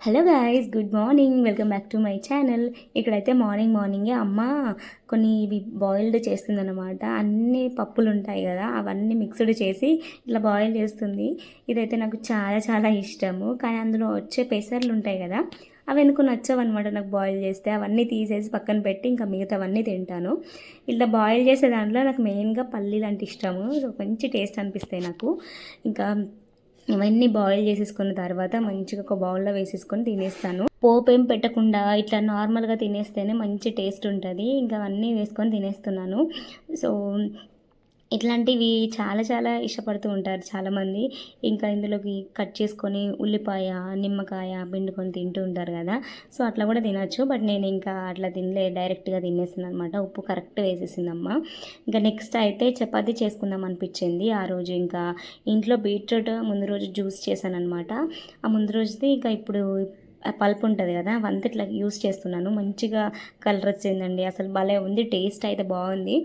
Hello guys good morning welcome back to my channel ఇక్కడైతే morning మార్నింగే అమ్మ కొన్ని ఇవి బాయిల్డ్ చేస్తుందన్నమాట. అన్ని పప్పులు ఉంటాయి కదా అవన్నీ మిక్స్డ్ చేసి ఇట్లా బాయిల్ చేస్తుంది. ఇదైతే నాకు చాలా చాలా ఇష్టము. కానీ అందులో వచ్చే పెసర్లు ఉంటాయి కదా అవి ఎందుకు నచ్చవన్నమాట నాకు బాయిల్ చేస్తే. అవన్నీ తీసేసి పక్కన పెట్టి ఇంకా మిగతావన్నీ తింటాను. ఇట్లా బాయిల్ చేసే దాంట్లో నాకు మెయిన్గా పల్లీలు అంటే ఇష్టము. మంచి టేస్ట్ అనిపిస్తాయి నాకు. ఇంకా ఇవన్నీ బాయిల్ చేసేసుకున్న తర్వాత మంచిగా ఒక బౌల్లో వేసేసుకొని తినేస్తాను. పోపు ఏం పెట్టకుండా ఇట్లా నార్మల్గా తినేస్తేనే మంచి టేస్ట్ ఉంటుంది. ఇంకా అవన్నీ వేసుకొని తినేస్తున్నాను. సో ఇట్లాంటివి చాలా చాలా ఇష్టపడుతూ ఉంటారు చాలామంది. ఇంకా ఇందులోకి కట్ చేసుకొని ఉల్లిపాయ నిమ్మకాయ పిండుకొని తింటూ ఉంటారు కదా. సో అట్లా కూడా తినచ్చు. బట్ నేను ఇంకా అట్లా తినలే డైరెక్ట్గా తినేసాను అనమాట ఉప్పు కరెక్ట్ వేసేసిందమ్మ. ఇంకా నెక్స్ట్ అయితే చపాతీ చేసుకుందాం అనిపించింది. ఆ రోజు ఇంకా ఇంట్లో బీట్రూట్ ముందు రోజు జ్యూస్ చేశాను అనమాట ఆ ముందు రోజుది ఇంకా ఇప్పుడు పల్ప్ ఉంటుంది కదా అవంతా ఇట్లా యూస్ చేస్తున్నాను. మంచిగా కలర్ వచ్చిందండి. అసలు భలే ఉంది టేస్ట్ అయితే బాగుంది.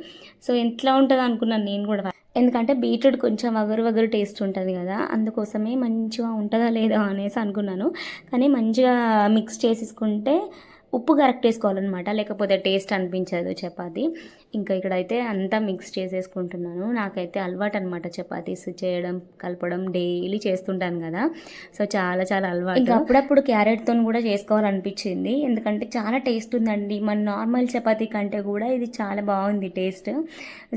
సో ఎట్లా ఉంటుందో అనుకున్నాను నేను కూడా. ఎందుకంటే బీట్రూట్ కొంచెం వగరు వగరు టేస్ట్ ఉంటుంది కదా అందుకోసమే మంచిగా ఉంటుందా లేదా అనేసి అనుకున్నాను. కానీ మంచిగా మిక్స్ చేసేసుకుంటే ఉప్పు కరెక్ట్ వేసుకోవాలన్నమాట లేకపోతే టేస్ట్ అనిపించదు చపాతీ. ఇంకా ఇక్కడైతే అంతా మిక్స్ చేసేసుకుంటున్నాను. నాకైతే అలవాటు అనమాట చపాతీస్ చేయడం కలపడం డైలీ చేస్తుంటాను కదా. సో చాలా చాలా అలవాటు. ఇంకా అప్పుడప్పుడు క్యారెట్తో కూడా చేసుకోవాలనిపించింది. ఎందుకంటే చాలా టేస్ట్ ఉందండి. మన నార్మల్ చపాతీ కంటే కూడా ఇది చాలా బాగుంది టేస్ట్.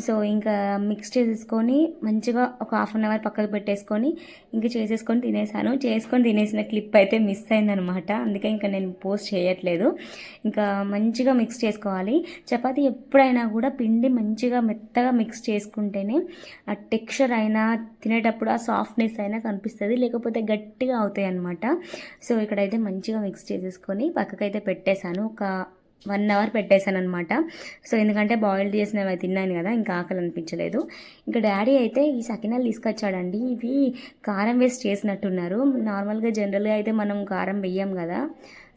సో ఇంకా మిక్స్ చేసేసుకొని మంచిగా ఒక హాఫ్ అన్ అవర్ పక్కకు పెట్టేసుకొని ఇంకా చేసేసుకొని తినేసాను. చేసుకొని తినేసిన క్లిప్ అయితే మిస్ అయిందనమాట అందుకే ఇంకా నేను పోస్ట్ చేయట్లేదు. ఇంకా మంచిగా మిక్స్ చేసుకోవాలి. చపాతీ ఎప్పుడైనా కూడా పిండి మంచిగా మెత్తగా మిక్స్ చేసుకుంటేనే ఆ టెక్స్చర్ అయినా తినేటప్పుడు ఆ సాఫ్ట్నెస్ అయినా కనిపిస్తుంది. లేకపోతే గట్టిగా అవుతాయి అనమాట సో ఇక్కడైతే మంచిగా మిక్స్ చేసేసుకొని పక్కకైతే పెట్టేశాను. ఒక వన్ అవర్ పెట్టేశాను అనమాట సో ఎందుకంటే బాయిల్ చేసినవి తిన్నాను కదా ఇంకా ఆకలి అనిపించలేదు. ఇంకా డాడీ అయితే ఈ సకినాలు తీసుకొచ్చాడండి. ఇవి కారం వేసి చేసినట్టున్నారు. నార్మల్గా జనరల్గా అయితే మనం కారం వెయ్యం కదా.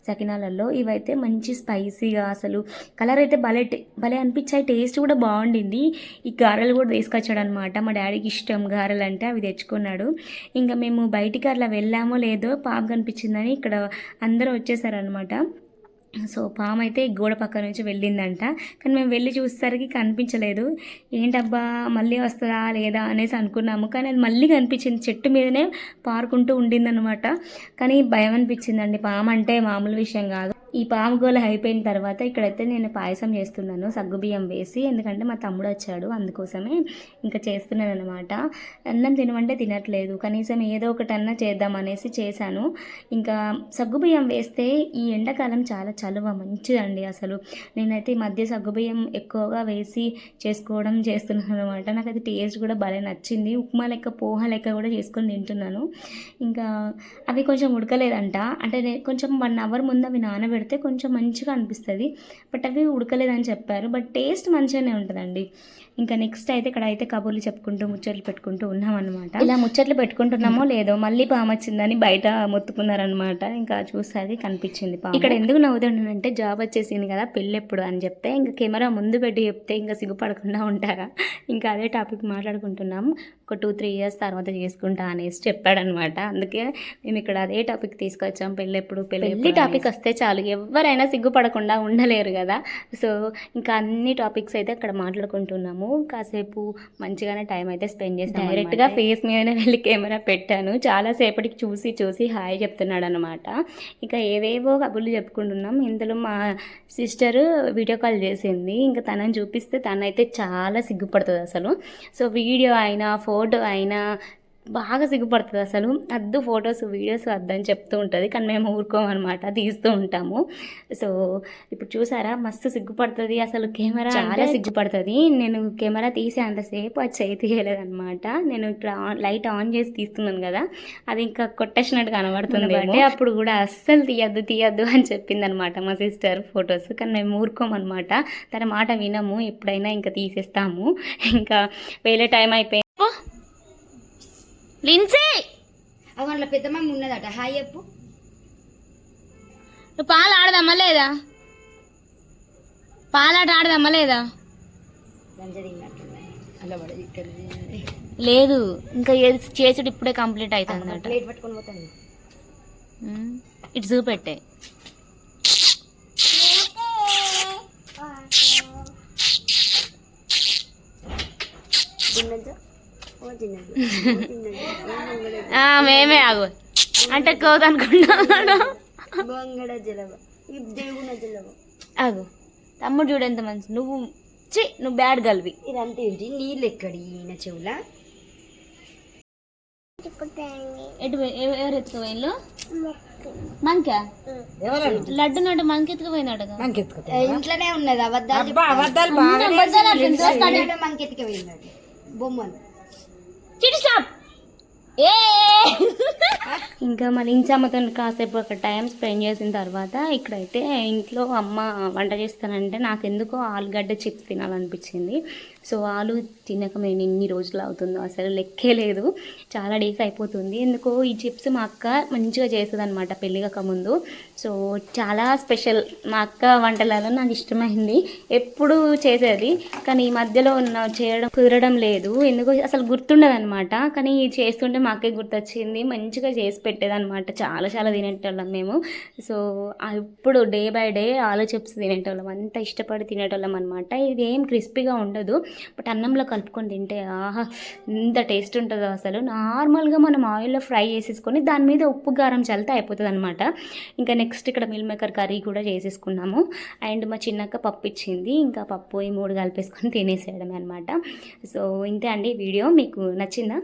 సకినాలలో ఇవైతే మంచి స్పైసీగా అసలు కలర్ అయితే భలే టే- భలే అనిపించాయి. టేస్ట్ కూడా బాగుండింది. ఈ గారెలు కూడా తీసుకొచ్చాడు అనమాట మా డాడీకి ఇష్టం గారెలు అంటే అవి తెచ్చుకున్నాడు. ఇంకా మేము బయటికి అట్లా వెళ్ళామో లేదో పాప కనిపించిందని ఇక్కడ అందరూ వచ్చేసారనమాట. సో పాము అయితే గోడ పక్క నుంచి వెళ్ళిందంట. కానీ మేము వెళ్ళి చూసేసరికి కనిపించలేదు. ఏంటబ్బా మళ్ళీ వస్తుందా లేదా అనేసి అనుకున్నాము. కానీ అది మళ్ళీ కనిపించింది. చెట్టు మీదనే పారుకుంటూ ఉండిందనమాట కానీ భయం అనిపించిందండి. పాము అంటే మామూలు విషయం కాదు. ఈ పాము గోల అయిపోయిన తర్వాత ఇక్కడైతే నేను పాయసం చేస్తున్నాను సగ్గుబియ్యం వేసి. ఎందుకంటే మా తమ్ముడు వచ్చాడు అందుకోసమే ఇంకా చేస్తున్నాను అనమాట అన్నం తినమంటే తినట్లేదు కనీసం ఏదో ఒకటన్నా చేద్దాం అనేసి చేశాను. ఇంకా సగ్గుబియ్యం వేస్తే ఈ ఎండాకాలం చాలా చలువ మంచిదండి అసలు. నేనైతే ఈ మధ్య సగ్గుబియ్యం ఎక్కువగా వేసి చేసుకోవడం చేస్తున్నాను అనమాట నాకు అది టేస్ట్ కూడా భలే నచ్చింది. ఉప్మా లెక్క పోహ లెక్క కూడా చేసుకొని తింటున్నాను. ఇంకా అవి కొంచెం ఉడకలేదంట. అంటే కొంచెం వన్ అవర్ ముందు అవి నానబెడితే కొంచెం మంచిగా అనిపిస్తుంది. బట్ అవి ఉడకలేదని చెప్పారు. బట్ టేస్ట్ మంచిగానే ఉంటుందండి. ఇంకా నెక్స్ట్ అయితే ఇక్కడ అయితే కబుర్లు చెప్పుకుంటూ ముచ్చట్లు పెట్టుకుంటూ ఉన్నామన్నమాట. ఇలా ముచ్చట్లు పెట్టుకుంటున్నామో లేదో మళ్ళీ పాము వచ్చిందని బయట మొత్తుకున్నారనమాట ఇంకా చూస్తే కనిపించింది పాము. ఇక్కడ ఎందుకు నవ్వుతుంటానంటే జాబ్ వచ్చేసింది కదా పెళ్ళెప్పుడు అని చెప్తే ఇంకా కెమెరా ముందు పెట్టి చెప్తే ఇంకా సిగ్గుపడకుండా ఉంటారా? ఇంకా అదే టాపిక్ మాట్లాడుకుంటున్నాం. ఒక టూ త్రీ ఇయర్స్ తర్వాత చేసుకుంటా అనేసి చెప్పాడనమాట అందుకే మేము ఇక్కడ అదే టాపిక్ తీసుకొచ్చాం. పెళ్ళెప్పుడు పెళ్ళి టాపిక్ వస్తే చాలు ఎవరైనా సిగ్గుపడకుండా ఉండలేరు కదా. సో ఇంకా అన్ని టాపిక్స్ అయితే అక్కడ మాట్లాడుకుంటున్నాము. కాసేపు మంచిగానే టైం అయితే స్పెండ్ చేస్తాం డైరెక్ట్గా ఫేస్ మీదనే వెళ్ళి కెమెరా పెట్టాను. చాలా సేపటికి చూసి చూసి హాయ్ చెప్తున్నాడు అనమాట ఇంకా ఏవేవో కబుర్లు చెప్పుకుంటున్నాం. ఇందులో మా సిస్టర్ వీడియో కాల్ చేసింది. ఇంకా తనని చూపిస్తే తనైతే చాలా సిగ్గుపడుతుంది అసలు. సో వీడియో అయినా ఫోటో అయినా బాగా సిగ్గుపడుతుంది అసలు. అద్దు ఫొటోస్ వీడియోస్ వద్దని చెప్తూ ఉంటుంది. కానీ మేము ఊరుకోమన్నమాట. తీస్తూ ఉంటాము. సో ఇప్పుడు చూసారా? మస్తు సిగ్గుపడుతుంది అసలు కెమెరా చాలా సిగ్గుపడుతుంది. నేను కెమెరా తీసే అంతసేపు అది చేయి తీయలేదన్నమాట. నేను ఇక్కడ ఆన్ లైట్ ఆన్ చేసి తీస్తున్నాను కదా. అది ఇంకా కొట్టేసినట్టు కనబడుతుంది అంటే అప్పుడు కూడా అస్సలు తీయద్దు తీయద్దు అని చెప్పింది అనమాట మా సిస్టర్ ఫొటోస్. కానీ మేము ఊరుకోమన్నమాట. తన మాట వినము. ఎప్పుడైనా ఇంకా తీసేస్తాము. ఇంకా వేరే టైం అయిపోయి లిన్సీ అవి వాళ్ళ పెద్దమ్మ ఉన్నదట. హాయ్ చెప్పు. నువ్వు పాలు ఆడదమ్మా లేదా? పాలాట ఆడదమ్మా లేదా? లేదు ఇంకా ఏది చేసుడు ఇప్పుడే కంప్లీట్ అవుతుందట. పోతాను. ఉమ్. ఇటు చూపెట్టే ఆ, మేమే ఆగు. అంటే కోత అనుకుంటున్నాడు ఆగు. తమ్ముడు చూడు ఎంత మంచి. నువ్వు చి నువ్వు బ్యాడ్ గల్వి. ఇదంతా ఏంటి? నీళ్ళు ఎక్కడి ఈయన చెవుల? ఎటు పోయి- ఎవ- ఎవరు ఎత్తుకుపోయిన్లు మంకా? లడ్డు నాడు మంకి ఎత్తుకుపోయినాడు ఇంట్లోనే ఉన్నది అబద్ధాలు ఎత్తుకపోయింది బొమ్మలు. చిటి స్టాప్ ఏ ఇంకా మన ఇంచమ్మతో కాసేపు ఒక టైం స్పెండ్ చేసిన తర్వాత ఇక్కడైతే ఇంట్లో అమ్మ వంట చేస్తానంటే నాకు ఎందుకో ఆలుగడ్డ చిప్స్ తినాలనిపించింది. సో ఆలు తినక మేము ఎన్ని రోజులు అవుతుందో అసలు లెక్కే లేదు. చాలా డేస్ అయిపోతుంది. ఎందుకో ఈ చిప్స్ మా అక్క మంచిగా చేస్తుంది అనమాట పెళ్ళిగక ముందు. సో చాలా స్పెషల్ మా అక్క వంటలలో నాకు ఇష్టమైంది. ఎప్పుడు చేసేది. కానీ ఈ మధ్యలో ఉన్న చేయడం కుదరడం లేదు. ఎందుకో అసలు గుర్తుండదు అనమాట కానీ చేస్తుంటే మా అక్కకి గుర్తొచ్చింది. మంచిగా చేసి పెట్టేదనమాట చాలా చాలా తినేటోళ్ళం మేము. సో ఇప్పుడు డే బై డే ఆలు చిప్స్ తినేటోళ్ళం. అంత ఇష్టపడి తినేటోళ్ళం అనమాట ఇది ఏం క్రిస్పీగా ఉండదు. బట్ అన్నంలో కలుపుకొని తింటే ఆహా ఎంత టేస్ట్ ఉంటుందో అసలు. నార్మల్గా మనం ఆయిల్లో ఫ్రై చేసేసుకొని దాని మీద ఉప్పు కారం చల్లితే అయిపోతుంది అనమాట ఇంకా నెక్స్ట్ ఇక్కడ మిల్ మేకర్ కర్రీ కూడా చేసేసుకున్నాము. అండ్ మా చిన్నక్క పప్పు ఇచ్చింది. ఇంకా పప్పు ఈ మూడు కలిపేసుకొని తినేసేయడమే అనమాట సో ఇంతే అండి. వీడియో మీకు నచ్చిందా?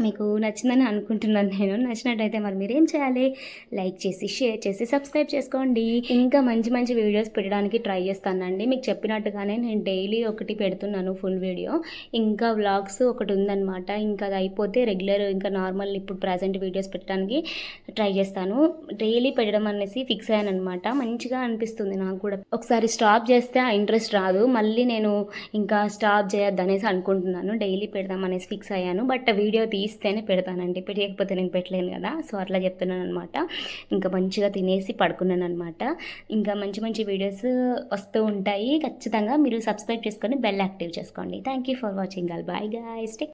మీకు నచ్చిందని అనుకుంటున్నాను నేను. నచ్చినట్టయితే మరి మీరు ఏం చేయాలి? లైక్ చేసి షేర్ చేసి సబ్స్క్రైబ్ చేసుకోండి. ఇంకా మంచి మంచి వీడియోస్ పెట్టడానికి ట్రై చేస్తానండి. మీకు చెప్పినట్టుగానే నేను డైలీ ఒకటి పెడుతున్నాను ఫుల్ వీడియో. ఇంకా వ్లాగ్స్ ఒకటి ఉందన్నమాట. ఇంకా అది అయిపోతే రెగ్యులర్ ఇంకా నార్మల్ ఇప్పుడు ప్రజెంట్ వీడియోస్ పెట్టడానికి ట్రై చేస్తాను. డైలీ పెట్టడం అనేసి ఫిక్స్ అయ్యాను అనమాట మంచిగా అనిపిస్తుంది నాకు కూడా. ఒకసారి స్టాప్ చేస్తే ఆ ఇంట్రెస్ట్ రాదు. మళ్ళీ నేను ఇంకా స్టాప్ చేయొద్దు అనేసి అనుకుంటున్నాను. డైలీ పెడదాం అనేసి ఫిక్స్ అయ్యాను. బట్ వీడియో తీసి ఇస్తేనే పెడతానండి. పెట్టకపోతే నేను పెట్టలేను కదా. సో అట్లా చెప్తున్నాను అనమాట ఇంకా మంచిగా తినేసి పడుకున్నాను అనమాట ఇంకా మంచి మంచి వీడియోస్ వస్తూ ఉంటాయి. ఖచ్చితంగా మీరు సబ్స్క్రైబ్ చేసుకొని బెల్ యాక్టివ్ చేసుకోండి. Thank you for watching all. Bye guys. Take